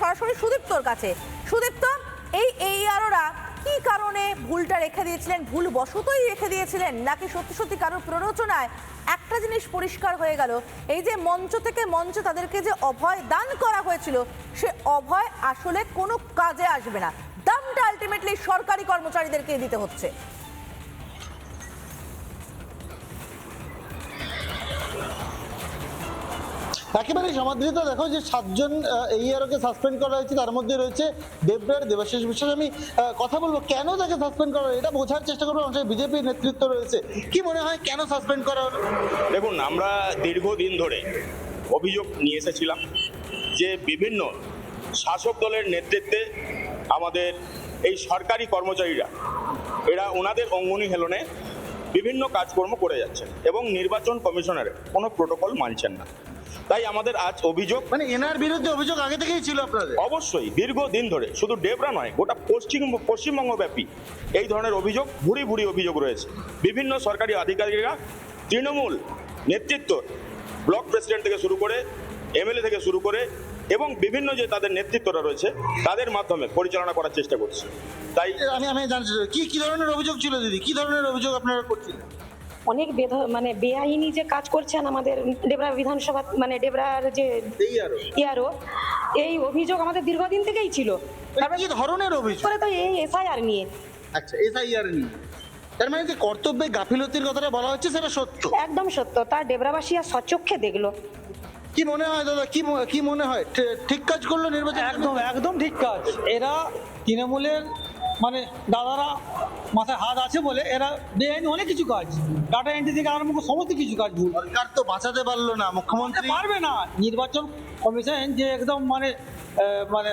সরাসরি সুদীপ্তর কাছে। সুদীপ্ত এই এইআরওরা কি কারণে ভুলটা রেখে দিয়েছিলেন? ভুল বশতই রেখে দিয়েছিলেন? নাকি সত্যি সত্যি কারোর প্ররোচনায়? একটা জিনিস পরিষ্কার হয়ে গেল, এই যে মঞ্চ থেকে মঞ্চে তাদেরকে যে অভয় দান করা হয়েছিল, সে অভয় আসলে কোনো কাজে আসবে না। দামটা আলটিমেটলি সরকারি কর্মচারীদেরকে দিতে হচ্ছে। একেবারে সমাদৃত। দেখো যে সাতজন এই আরোকে সাসপেন্ড করা হয়েছে, তার মধ্যে রয়েছে দেবরার দেবাশিস বিশ্বাস। আমি কথা বলব, কেন তাকে সাসপেন্ড করা এটা বোঝার চেষ্টা করব অংশে বিজেপির নেতৃত্ব রয়েছে। কি মনে হয় কেন সাসপেন্ড করা হলো? দেখুন, আমরা দীর্ঘদিন ধরে অভিযোগ নিয়ে এসেছিলাম যে বিভিন্ন শাসক দলের নেতৃত্বে আমাদের এই সরকারি কর্মচারীরা, এরা ওনাদের অঙ্গনি হেলনে বিভিন্ন কাজকর্ম করে যাচ্ছেন এবং নির্বাচন কমিশনের কোনো প্রোটোকল মানছেন না। তাই আমাদের আজ অভিযোগ মানে এনার বিরুদ্ধে অভিযোগ আগে থেকেই ছিল আপনাদের? অবশ্যই দীর্ঘদিন ধরে। শুধু ডেবরা নয় গোটা পশ্চিম পশ্চিমবঙ্গ ব্যাপী এই ধরনের অভিযোগ ভুরি ভুরি অভিযোগ রয়েছে। বিভিন্ন সরকারি আধিকারিকরা তৃণমূল নেতৃত্ব ব্লক প্রেসিডেন্ট থেকে শুরু করে এমএলএ থেকে শুরু করে এবং বিভিন্ন যে তাদের নেতৃত্বরা রয়েছে তাদের মাধ্যমে পরিচালনা করার চেষ্টা করছে। তাই আমি আমি জানতে চাই, কি কি ধরনের অভিযোগ ছিল দিদি? কি ধরনের অভিযোগ আপনারা করছিলেন? অনেক বেধ মানে বেআইনি যে কাজ করছেন আমাদের ডেবরা বিধানসভা মানে ডেবরার যে ইয়ারও এই অভিযোগ আমাদের দীর্ঘদিন থেকেই ছিল। মানে কি ধরনের অভিযোগ? তো এই এসআইআর নিয়ে। আচ্ছা এসআইআর নিয়ে। তার মানে যে কর্তব্যে গাফিলতির কথাটা বলা হচ্ছে সেটা সত্য? একদম সত্য। তার ডেবরাবাসী আর সচক্ষে দেখল। কি মনে হয় দাদা কি কি মনে হয়? ঠি- ঠিক কাজ করল নির্বাচন? একদম একদম ঠিক কাজ। এরা তৃণমূলের মানে দাদারা মাথায় হাত আছে বলে এরা বেআইনি অনেক কিছু কাজ। ডাটা এন্ট্রি থেকে আরম্ভ করে সমস্ত কিছু কাজ ভুল সরকার তো বাঁচাতে পারল না মুখ্যমন্ত্রী পারবে না। নির্বাচন কমিশন যে একদম মানে মানে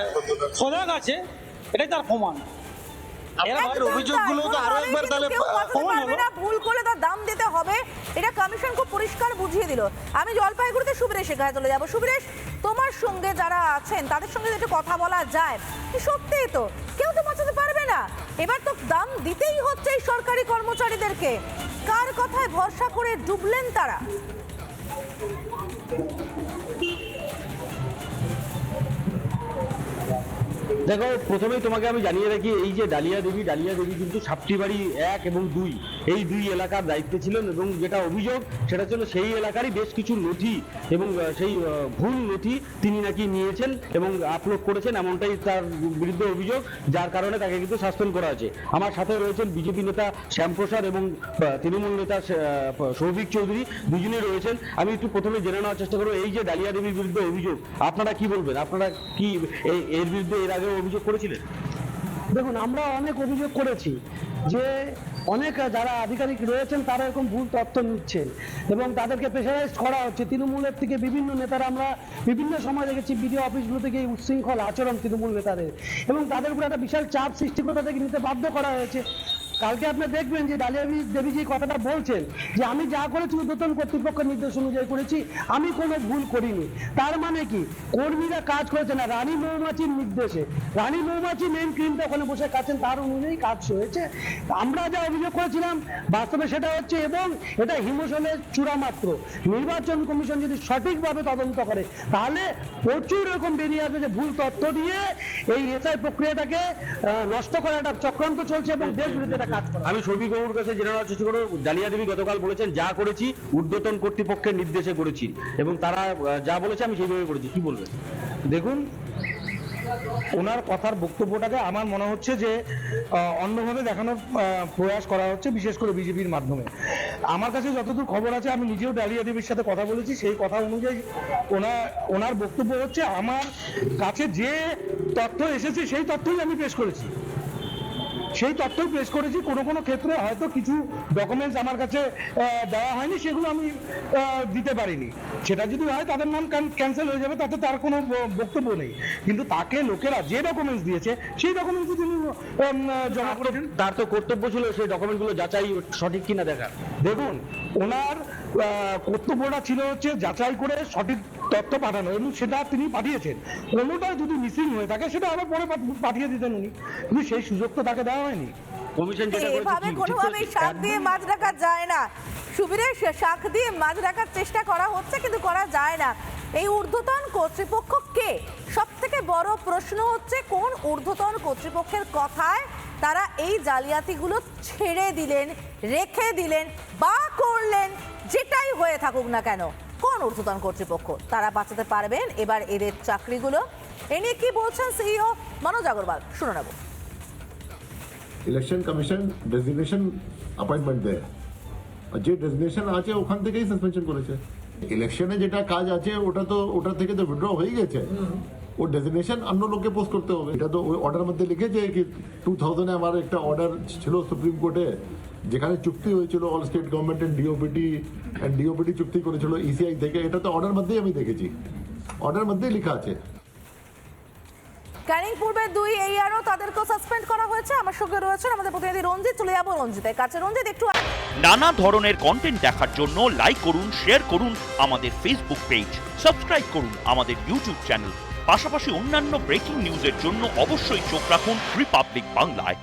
সজাগ আছে এটাই তার প্রমাণ। আপনাদের অভিযোগগুলো তো আরও একবার তাহলে ভুল করলে তার দাম দিতে হবে। এটা কমিশন খুব পরিষ্কার বুঝিয়ে দিল। আমি জলপাইগুড়িতে সুবীরেশের কাছে চলে যাব। সুবীরেশ তোমার সঙ্গে যারা আছেন তাদের সঙ্গে একটু কথা বলা যায়। কি সত্যিই তো? কেউ তো বাঁচাতে পারবে না। এবার তো দাম দিতেই হচ্ছে এই সরকারি কর্মচারীদেরকে। কার কথায় ভরসা করে ডুবলেন তারা? দেখো, প্রথমেই তোমাকে আমি জানিয়ে রাখি, এই যে ডালিয়া দেবী ডালিয়া দেবী কিন্তু সাপটিবাড়ি এক এবং দুই। এই দুই এলাকার দায়িত্বে ছিলেন এবং যেটা অভিযোগ সেটা ছিল সেই এলাকারই বেশ কিছু নথি এবং সেই ভুল নথি তিনি নাকি নিয়েছেন এবং আপলোড করেছেন, এমনটাই তার বিরুদ্ধে অভিযোগ, যার কারণে তাকে কিন্তু সাসপেন্ড করা আছে আমার সাথে রয়েছেন বিজেপি নেতা শ্যামপ্রসাদ এবং তৃণমূল নেতা সৌভিক চৌধুরী, দুজনেই রয়েছেন। আমি একটু প্রথমে জেনে নেওয়ার চেষ্টা করব, এই যে ডালিয়া দেবীর বিরুদ্ধে অভিযোগ, আপনারা কি বলবেন? আপনারা কি এর বিরুদ্ধে এর আগে অভিযোগ করেছিলেন? দেখুন, আমরা অনেক অভিযোগ করেছি যে অনেক যারা আধিকারিক রয়েছেন, তারা এরকম ভুল তথ্য নিচ্ছেন এবং তাদেরকে প্রেশারাইজ করা হচ্ছে। তৃণমূলের থেকে বিভিন্ন নেতারা আমরা বিভিন্ন সময় দেখেছি, বিডিও অফিসগুলো থেকে উচ্ছৃঙ্খল আচরণ তৃণমূল নেতাদের এবং তাদের উপরে একটা বিশাল চাপ সৃষ্টি করে তাদেরকে নিতে বাধ্য করা হয়েছে। কালকে আপনি দেখবেন যে ডালিয়া দেবী যে কথাটা বলছেন, যে আমি যা করেছি উদ্বোধন কর্তৃপক্ষের নির্দেশ অনুযায়ী করেছি, আমি কোনো ভুল করিনি। তার মানে কি? কর্মীরা কাজ করেছে না, রানী মৌমাছির নির্দেশে। রানী মৌমাছি মেন ক্রিমটা ওখানে বসে কাছেন তার অনুযায়ী কাজ হয়েছে। আমরা যা অভিযোগ করেছিলাম, বাস্তবে সেটা হচ্ছে এবং এটা হিমশলের চূড়া মাত্র। নির্বাচন কমিশন যদি সঠিকভাবে তদন্ত করে, তাহলে প্রচুর এরকম বেরিয়ে আসবে যে ভুল তথ্য দিয়ে এই এসআই প্রক্রিয়াটাকে নষ্ট করাটা চক্রান্ত চলছে এবং দেশ বিরুদ্ধে আমি সৌভিক বাবুর কাছে জেনে নেওয়ার চেষ্টা করব ডালিয়া দেবী গতকাল বলেছেন যা করেছি ঊর্ধ্বতন কর্তৃপক্ষের নির্দেশে করেছি এবং তারা যা বলেছে আমি সেইভাবে করেছি। কি বলবেন? দেখুন ওনার কথার বক্তব্যটাকে আমার মনে হচ্ছে যে অন্যভাবে দেখানোর প্রয়াস করা হচ্ছে বিশেষ করে বিজেপির মাধ্যমে। আমার কাছে যতদূর খবর আছে আমি নিজেও ডালিয়া দেবীর সাথে কথা বলেছি সেই কথা অনুযায়ী ওনার ওনার বক্তব্য হচ্ছে আমার কাছে যে তথ্য এসেছে সেই তথ্যই আমি পেশ করেছি। সেই তথ্যই পেশ করেছি। কোনো কোনো ক্ষেত্রে হয়তো কিছু ডকুমেন্টস আমার কাছে দেওয়া হয়নি সেগুলো আমি দিতে পারিনি। সেটা যদি হয় তাদের নাম ক্যান্সেল হয়ে যাবে তাতে তার কোনো বক্তব্য নেই। কিন্তু তাকে লোকেরা যে ডকুমেন্টস দিয়েছে সেই ডকুমেন্টস তিনি জমা করেছেন। তার তো কর্তব্য ছিল সেই ডকুমেন্টগুলো যাচাই সঠিক কিনা দেখা দেখুন ওনার কর্তব্যটা ছিল হচ্ছে যাচাই করে সঠিক তথ্য পাঠানো এবং সেটা তিনি পাঠিয়েছেন। কোনোটা যদি মিসিং হয়ে থাকে সেটা আবার পরে পাঠিয়ে দিতেন উনি। কিন্তু সেই সুযোগ তো তাকে দেওয়া হয়নি। কমিশন যেটা এভাবে? শাক দিয়ে মাছ রাখা যায় না। সুবীরের শাক দিয়ে মাছ রাখার চেষ্টা করা হচ্ছে কিন্তু করা যায় না। এই ঊর্ধ্বতন কর্তৃপক্ষ কে? সব থেকে বড় প্রশ্ন হচ্ছে কোন ঊর্ধ্বতন কর্তৃপক্ষের কথায় তারা এই জালিয়াতিগুলো ছেড়ে দিলেন রেখে দিলেন বা করলেন যেটাই হয়ে থাকুক না কেন? কোন ঊর্ধ্বতন কর্তৃপক্ষ। তারা বাঁচাতে পারবেন এবার এদের চাকরিগুলো। এ নিয়ে কি বলছেন সিইও মনোজ আগরওয়াল? শুনে নেব। ইলেকশন কমিশন ডেজিগনেশন অ্যাপয়েন্টমেন্ট দেয়। আর যে ডেজিগনেশন আছে, ওখান থেকেই সাসপেনশন করেছে। ইলেকশনে যেটা কাজ আছে, ওটা তো, ওটা থেকে তো উইথড্র হয়ে গেছে। ও ডেজিগনেশন অন্য লোককে পোস্ট করতে হবে। এটা তো ওই অর্ডার মধ্যে লিখেছে কি টু থাউজেন্ডে আমার একটা অর্ডার ছিল সুপ্রিম কোর্টে। যেখানে চুক্তি হয়েছিল all state government and DOPT and DOPT চুক্তি করেছিল ইসিআই থেকে এটা তো অর্ডার মধ্যেই আমি দেখেছি। অর্ডার মধ্যেই লেখা আছে। ক্যানিং পূর্বের দুই এই আরও তাদেরকেও সাসপেন্ড করা হয়েছে। আমার সঙ্গে রয়েছেন আমাদের প্রতিনিধি রঞ্জিত চলে যাব রঞ্জিতের কাছে। রঞ্জিত একটু নানা ধরনের কন্টেন্ট দেখার জন্য লাইক করুন শেয়ার করুন আমাদের ফেসবুক পেজ সাবস্ক্রাইব করুন আমাদের ইউটিউব চ্যানেল পাশাপাশি অন্যান্য ব্রেকিং নিউজের জন্য অবশ্যই চোখ রাখুন রিপাবলিক বাংলায়